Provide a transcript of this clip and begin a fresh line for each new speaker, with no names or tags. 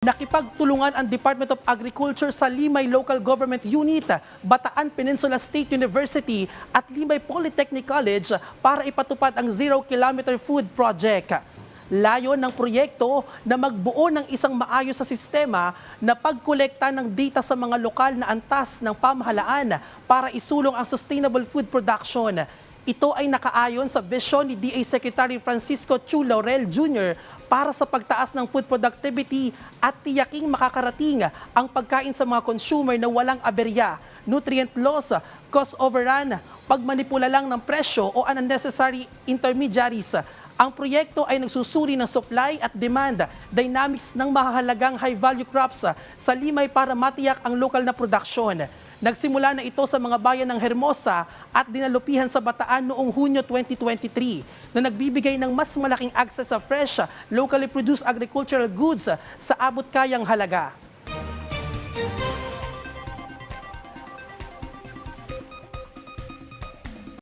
Nakipagtulungan ang Department of Agriculture sa Limay Local Government Unit, Bataan Peninsula State University at Limay Polytechnic College para ipatupad ang Zero Kilometer Food Project. Layon ng proyekto na magbuo ng isang maayos sa sistema na pagkolekta ng data sa mga lokal na antas ng pamahalaan para isulong ang sustainable food production. Ito ay nakaayon sa vision ni DA Secretary Francisco Chu Laurel Jr. para sa pagtaas ng food productivity at tiyaking makakarating ang pagkain sa mga consumer na walang aberya, nutrient loss, cost overrun, pagmanipula lang ng presyo o unnecessary intermediaries. Ang proyekto ay nagsusuri ng supply at demand dynamics ng mahahalagang high-value crops sa Limay para matiyak ang lokal na produksyon. Nagsimula na ito sa mga bayan ng Hermosa at dinalupihan sa Bataan noong Hunyo 2023 na nagbibigay ng mas malaking access sa fresh, locally produced agricultural goods sa abot kayang halaga.